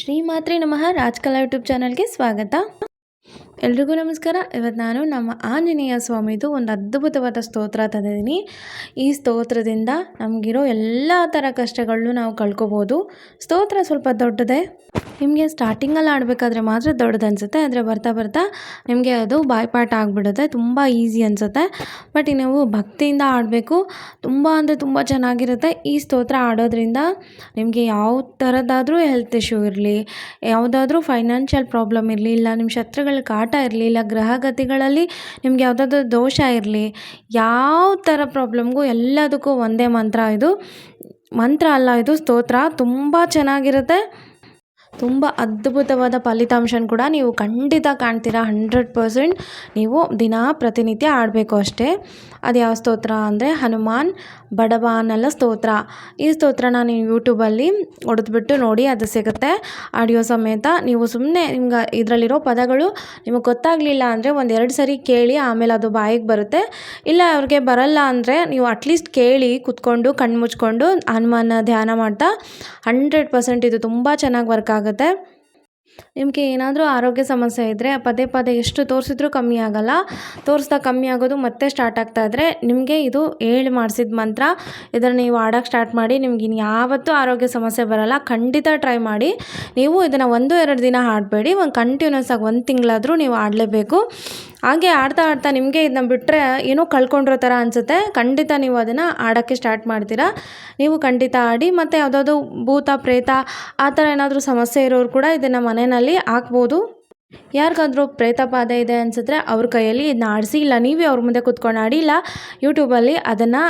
ಶ್ರೀಮಾತ್ರೆ ನಮಃ. ರಾಜ್ಕಲಾ ಯೂಟ್ಯೂಬ್ ಚಾನಲ್ಗೆ ಸ್ವಾಗತ. ಎಲ್ರಿಗೂ ನಮಸ್ಕಾರ. ಇವತ್ತು ನಾನು ನಮ್ಮ ಆಂಜನೇಯ ಸ್ವಾಮಿದು ಒಂದು ಅದ್ಭುತವಾದ ಸ್ತೋತ್ರ ತಂದಿದ್ದೀನಿ. ಈ ಸ್ತೋತ್ರದಿಂದ ನಮಗಿರೋ ಎಲ್ಲ ಥರ ಕಷ್ಟಗಳನ್ನು ನಾವು ಕಳ್ಕೊಬೋದು. ಸ್ತೋತ್ರ ಸ್ವಲ್ಪ ದೊಡ್ಡದೇ? ನಿಮಗೆ ಸ್ಟಾರ್ಟಿಂಗಲ್ಲಿ ಆಡಬೇಕಾದ್ರೆ ಮಾತ್ರ ದೊಡ್ಡದು ಅನಿಸುತ್ತೆ, ಆದರೆ ಬರ್ತಾ ಬರ್ತಾ ನಿಮಗೆ ಅದು ಬಾಯ್ಪಾಠ ಆಗಿಬಿಡುತ್ತೆ, ತುಂಬ ಈಸಿ ಅನಿಸುತ್ತೆ. ಬಟ್ ನೀವು ಭಕ್ತಿಯಿಂದ ಆಡಬೇಕು, ತುಂಬ ಅಂದರೆ ತುಂಬ ಚೆನ್ನಾಗಿರುತ್ತೆ. ಈ ಸ್ತೋತ್ರ ಆಡೋದ್ರಿಂದ ನಿಮಗೆ ಯಾವ ಥರದ್ದಾದರೂ ಹೆಲ್ತ್ ಇಶ್ಯೂ ಇರಲಿ, ಯಾವುದಾದ್ರೂ ಫೈನಾನ್ಷಿಯಲ್ ಪ್ರಾಬ್ಲಮ್ ಇರಲಿ, ಇಲ್ಲ ನಿಮ್ಮ ಶತ್ರುಗಳ ಕಾಟ ಇರಲಿ, ಇಲ್ಲ ಗ್ರಹಗತಿಗಳಲ್ಲಿ ನಿಮ್ಗೆ ಯಾವುದಾದ್ರೂ ದೋಷ ಇರಲಿ, ಯಾವ ಥರ ಪ್ರಾಬ್ಲಮ್ಗೂ ಎಲ್ಲದಕ್ಕೂ ಒಂದೇ ಮಂತ್ರ ಇದು. ಮಂತ್ರ ಅಲ್ಲ ಇದು, ಸ್ತೋತ್ರ ತುಂಬ ಚೆನ್ನಾಗಿರುತ್ತೆ. ತುಂಬ ಅದ್ಭುತವಾದ ಫಲಿತಾಂಶನ ಕೂಡ ನೀವು ಖಂಡಿತ ಕಾಣ್ತೀರಾ, ಹಂಡ್ರೆಡ್ ಪರ್ಸೆಂಟ್ ನೀವು ದಿನ ಪ್ರತಿನಿತ್ಯ ಆಡಬೇಕು ಅಷ್ಟೇ. ಅದು ಯಾವ ಸ್ತೋತ್ರ ಅಂದರೆ, ಹನುಮಾನ್ ಬಡವಾನಲ ಸ್ತೋತ್ರ. ಈ ಸ್ತೋತ್ರನ ನೀವು ಯೂಟ್ಯೂಬಲ್ಲಿ ಹೊಡೆದ್ಬಿಟ್ಟು ನೋಡಿ, ಅದು ಸಿಗುತ್ತೆ. ಆಡಿಯೋ ಸಮೇತ ನೀವು ಸುಮ್ಮನೆ ನಿಮ್ಗೆ ಇದರಲ್ಲಿರೋ ಪದಗಳು ನಿಮಗೆ ಗೊತ್ತಾಗಲಿಲ್ಲ ಅಂದರೆ ಒಂದು ಎರಡು ಸರಿ ಕೇಳಿ ಆಮೇಲೆ ಅದು ಬಾಯಿಗೆ ಬರುತ್ತೆ. ಇಲ್ಲ ಅವ್ರಿಗೆ ಬರಲ್ಲ ಅಂದರೆ ನೀವು ಅಟ್ಲೀಸ್ಟ್ ಕೇಳಿ, ಕುತ್ಕೊಂಡು ಕಣ್ಣು ಮುಚ್ಕೊಂಡು ಹನುಮಾನ ಧ್ಯಾನ ಮಾಡ್ತಾ ಹಂಡ್ರೆಡ್ ಪರ್ಸೆಂಟ್ ಇದು ತುಂಬ ಚೆನ್ನಾಗಿ ವರ್ಕ್ ಆಗುತ್ತೆ. ನಿಮಗೆ ಏನಾದರೂ ಆರೋಗ್ಯ ಸಮಸ್ಯೆ ಇದ್ದರೆ ಪದೇ ಪದೇ ಎಷ್ಟು ತೋರಿಸಿದ್ರೂ ಕಮ್ಮಿ ಆಗಲ್ಲ. ತೋರಿಸ್ದಾಗ ಕಮ್ಮಿ ಆಗೋದು ಮತ್ತೆ ಸ್ಟಾರ್ಟ್ ಆಗ್ತಾ ಇದ್ದರೆ ನಿಮಗೆ ಇದು ಹೇಳಿ ಮಾಡಿಸಿದ ಮಂತ್ರ. ಇದನ್ನು ನೀವು ಆಡೋಕ್ಕೆ ಸ್ಟಾರ್ಟ್ ಮಾಡಿ, ನಿಮ್ಗೆ ಇನ್ನು ಯಾವತ್ತೂ ಆರೋಗ್ಯ ಸಮಸ್ಯೆ ಬರಲ್ಲ. ಖಂಡಿತ ಟ್ರೈ ಮಾಡಿ. ನೀವು ಇದನ್ನು ಒಂದು, ಎರಡು ದಿನ ಹಾಡಬೇಡಿ ಒಂದು ಕಂಟಿನ್ಯೂಸ್ ಆಗಿ ಒಂದು ತಿಂಗಳಾದರೂ ನೀವು ಆಡಲೇಬೇಕು. ಹಾಗೆ ಆಡ್ತಾ ಆಡ್ತಾ ನಿಮಗೆ ಇದನ್ನ ಬಿಟ್ಟರೆ ಏನೋ ಕಳ್ಕೊಂಡಿರೋ ಥರ ಅನಿಸುತ್ತೆ. ಖಂಡಿತ ನೀವು ಅದನ್ನು ಆಡೋಕ್ಕೆ ಸ್ಟಾರ್ಟ್ ಮಾಡ್ತೀರಾ. ನೀವು ಖಂಡಿತ ಆಡಿ ಮತ್ತು ಯಾವುದಾದ್ರು ಭೂತ, ಪ್ರೇತ ಆ ಥರ ಏನಾದರೂ ಸಮಸ್ಯೆ ಇರೋರು ಕೂಡ ಇದನ್ನು ಮನೆಯಲ್ಲಿ ಹಾಕ್ಬೋದು. ಯಾರಿಗಾದ್ರೂ ಪ್ರೇತ ಬಾಧೆ ಇದೆ ಅನಿಸಿದ್ರೆ ಅವ್ರ ಕೈಯಲ್ಲಿ ಇದನ್ನ ಆಡಿಸಿ, ಇಲ್ಲ ನೀವೇ ಅವ್ರ ಮುಂದೆ ಕುತ್ಕೊಂಡು ಆಡಿ, ಇಲ್ಲ ಯೂಟ್ಯೂಬಲ್ಲಿ ಅದನ್ನು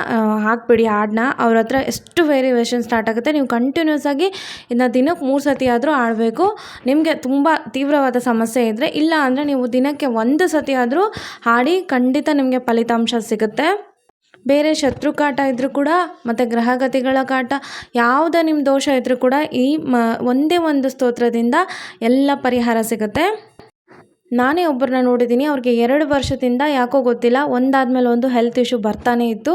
ಹಾಕ್ಬಿಡಿ ಹಾಡನ್ನ. ಅವ್ರ ಹತ್ರ ಎಷ್ಟು ವೇರಿಯೇಷನ್ ಸ್ಟಾರ್ಟ್ ಆಗುತ್ತೆ, ನೀವು ಕಂಟಿನ್ಯೂಸ್ ಆಗಿ ಇದನ್ನ ದಿನಕ್ಕೆ ಮೂರು ಸತಿ ಆದರೂ ಆಡಬೇಕು ನಿಮಗೆ ತುಂಬ ತೀವ್ರವಾದ ಸಮಸ್ಯೆ ಇದ್ದರೆ ಇಲ್ಲ ಅಂದರೆ ನೀವು ದಿನಕ್ಕೆ ಒಂದು ಸತಿ ಆದರೂ ಹಾಡಿ ಖಂಡಿತ ನಿಮಗೆ ಫಲಿತಾಂಶ ಸಿಗುತ್ತೆ. ಬೇರೆ ಶತ್ರು ಕಾಟ ಇದ್ದರೂ ಕೂಡ, ಮತ್ತು ಗ್ರಹಗತಿಗಳ ಕಾಟ, ಯಾವುದೇ ನಿಮ್ಮ ದೋಷ ಇದ್ದರೂ ಕೂಡ ಈ ಮ, ಒಂದೇ ಒಂದು ಸ್ತೋತ್ರದಿಂದ ಎಲ್ಲ ಪರಿಹಾರ ಸಿಗುತ್ತೆ. ನಾನೇ ಒಬ್ಬರನ್ನ ನೋಡಿದ್ದೀನಿ, ಅವ್ರಿಗೆ ಎರಡು ವರ್ಷದಿಂದ ಯಾಕೋ ಗೊತ್ತಿಲ್ಲ. ಒಂದಾದ್ಮೇಲೆ ಒಂದು ಹೆಲ್ತ್ ಇಶ್ಯೂ ಬರ್ತಾನೆ ಇತ್ತು.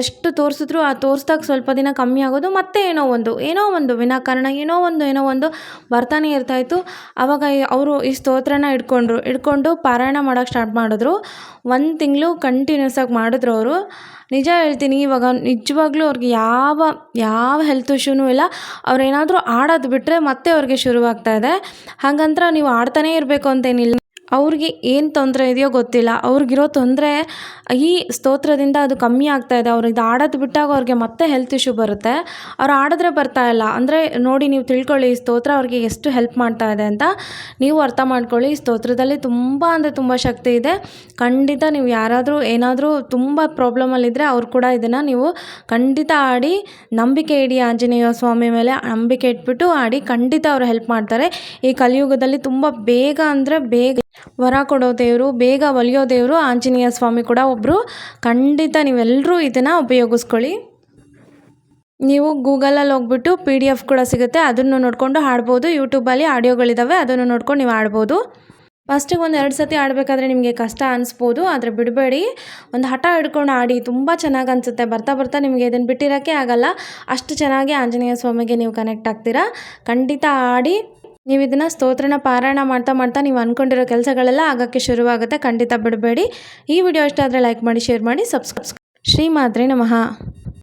ಎಷ್ಟು ತೋರಿಸಿದ್ರು ಆ ತೋರಿಸ್ದಾಗ ಸ್ವಲ್ಪ ದಿನ ಕಮ್ಮಿ ಆಗೋದು, ಮತ್ತೆ ಏನೋ ಒಂದು ಏನೋ ಒಂದು ವಿನಾಕಾರಣ, ಏನೋ ಒಂದು ಏನೋ ಒಂದು ಬರ್ತಾನೆ ಇರ್ತಾಯಿತ್ತು ಆವಾಗ ಅವರು ಈ ಸ್ತೋತ್ರನ ಇಟ್ಕೊಂಡ್ರು ಇಟ್ಕೊಂಡು ಪಾರಾಯಣ ಮಾಡೋಕ್ಕೆ ಸ್ಟಾರ್ಟ್ ಮಾಡಿದ್ರು. ಒಂದು ತಿಂಗಳು ಕಂಟಿನ್ಯೂಸ್ ಆಗಿ ಮಾಡಿದ್ರು ಅವರು. ನಿಜ ಹೇಳ್ತೀನಿ, ಇವಾಗ ನಿಜವಾಗ್ಲೂ ಅವ್ರಿಗೆ ಯಾವ ಯಾವ ಹೆಲ್ತ್ ಇಶ್ಯೂನೂ ಇಲ್ಲ. ಅವ್ರು ಏನಾದರೂ ಆಡೋದು ಬಿಟ್ಟರೆ ಮತ್ತೆ ಅವ್ರಿಗೆ ಶುರುವಾಗ್ತಾ ಇದೆ. ಹಾಗಂತ ನೀವು ಆಡ್ತಾನೇ ಇರಬೇಕು ಅಂತೇನಿಲ್ಲ ಅವ್ರಿಗೆ ಏನು ತೊಂದರೆ ಇದೆಯೋ ಗೊತ್ತಿಲ್ಲ. ಅವ್ರಿಗಿರೋ ತೊಂದರೆ ಈ ಸ್ತೋತ್ರದಿಂದ ಅದು ಕಮ್ಮಿ ಆಗ್ತಾ ಇದೆ. ಅವ್ರು ಇದು ಆಡೋದು ಬಿಟ್ಟಾಗ ಅವ್ರಿಗೆ ಮತ್ತೆ ಹೆಲ್ತ್ ಇಶ್ಯೂ ಬರುತ್ತೆ. ಅವ್ರು ಆಡಿದ್ರೆ ಬರ್ತಾ ಇಲ್ಲ. ಅಂದರೆ ನೋಡಿ ನೀವು ತಿಳ್ಕೊಳ್ಳಿ ಈ ಸ್ತೋತ್ರ ಅವ್ರಿಗೆ ಎಷ್ಟು ಹೆಲ್ಪ್ ಮಾಡ್ತಾ ಇದೆ ಅಂತ. ನೀವು ಅರ್ಥ ಮಾಡ್ಕೊಳ್ಳಿ, ಈ ಸ್ತೋತ್ರದಲ್ಲಿ ತುಂಬ ಅಂದರೆ ತುಂಬ ಶಕ್ತಿ ಇದೆ. ಖಂಡಿತ ನೀವು ಯಾರಾದರೂ ಏನಾದರೂ ತುಂಬ ಪ್ರಾಬ್ಲಮಲ್ಲಿದ್ದರೆ ಅವ್ರು ಕೂಡ ಇದನ್ನು ನೀವು ಖಂಡಿತ ಆಡಿ, ನಂಬಿಕೆ ಇಡಿ ಆಂಜನೇಯ ಸ್ವಾಮಿ ಮೇಲೆ ನಂಬಿಕೆ ಇಟ್ಬಿಟ್ಟು ಆಡಿ ಖಂಡಿತ ಅವರು ಹೆಲ್ಪ್ ಮಾಡ್ತಾರೆ. ಈ ಕಲಿಯುಗದಲ್ಲಿ ತುಂಬ ಬೇಗ ಅಂದರೆ ಬೇಗ ವರ ಕೊಡೋ ದೇವರು, ಬೇಗ ಒಲಿಯೋ ದೇವರು, ಆಂಜನೇಯ ಸ್ವಾಮಿ ಕೂಡ ಒಬ್ಬರು ಖಂಡಿತ ನೀವೆಲ್ಲರೂ ಇದನ್ನು ಉಪಯೋಗಿಸ್ಕೊಳ್ಳಿ. ನೀವು ಗೂಗಲಲ್ಲಿ ಹೋಗ್ಬಿಟ್ಟು ಪಿ ಡಿ ಎಫ್ ಕೂಡ ಸಿಗುತ್ತೆ. ಅದನ್ನು ನೋಡಿಕೊಂಡು ಹಾಡ್ಬೋದು. ಯೂಟ್ಯೂಬಲ್ಲಿ ಆಡಿಯೋಗಳಿದ್ದಾವೆ ಅದನ್ನು ನೋಡ್ಕೊಂಡು ನೀವು ಆಡ್ಬೋದು ಫಸ್ಟಿಗೆ ಒಂದು ಎರಡು ಸತಿ ಆಡಬೇಕಾದ್ರೆ ನಿಮಗೆ ಕಷ್ಟ ಅನಿಸ್ಬೋದು. ಆದರೆ ಬಿಡಬೇಡಿ. ಒಂದು ಹಠ ಹಿಡ್ಕೊಂಡು ಆಡಿ ತುಂಬ ಚೆನ್ನಾಗಿ ಅನಿಸುತ್ತೆ. ಬರ್ತಾ ಬರ್ತಾ ನಿಮಗೆ ಇದನ್ನು ಬಿಟ್ಟಿರೋಕ್ಕೆ ಆಗಲ್ಲ. ಅಷ್ಟು ಚೆನ್ನಾಗಿ ಆಂಜನೇಯ ಸ್ವಾಮಿಗೆ ನೀವು ಕನೆಕ್ಟ್ ಆಗ್ತೀರಾ. ಖಂಡಿತ ಆಡಿ ನೀವು ಇದನ್ನು ಸ್ತೋತ್ರನ ಪಾರಾಯಣ ಮಾಡ್ತಾ ಮಾಡ್ತಾ ನೀವು ಅಂದ್ಕೊಂಡಿರೋ ಕೆಲಸಗಳೆಲ್ಲ ಆಗೋಕ್ಕೆ ಶುರುವಾಗುತ್ತೆ. ಖಂಡಿತ ಬಿಡಬೇಡಿ. ಈ ವಿಡಿಯೋ ಇಷ್ಟ ಆದರೆ ಲೈಕ್ ಮಾಡಿ ಶೇರ್ ಮಾಡಿ ಸಬ್ಸ್ಕ್ರೈಬ್ ಶ್ರೀ ಮಾತ್ರೆ ನಮಃ.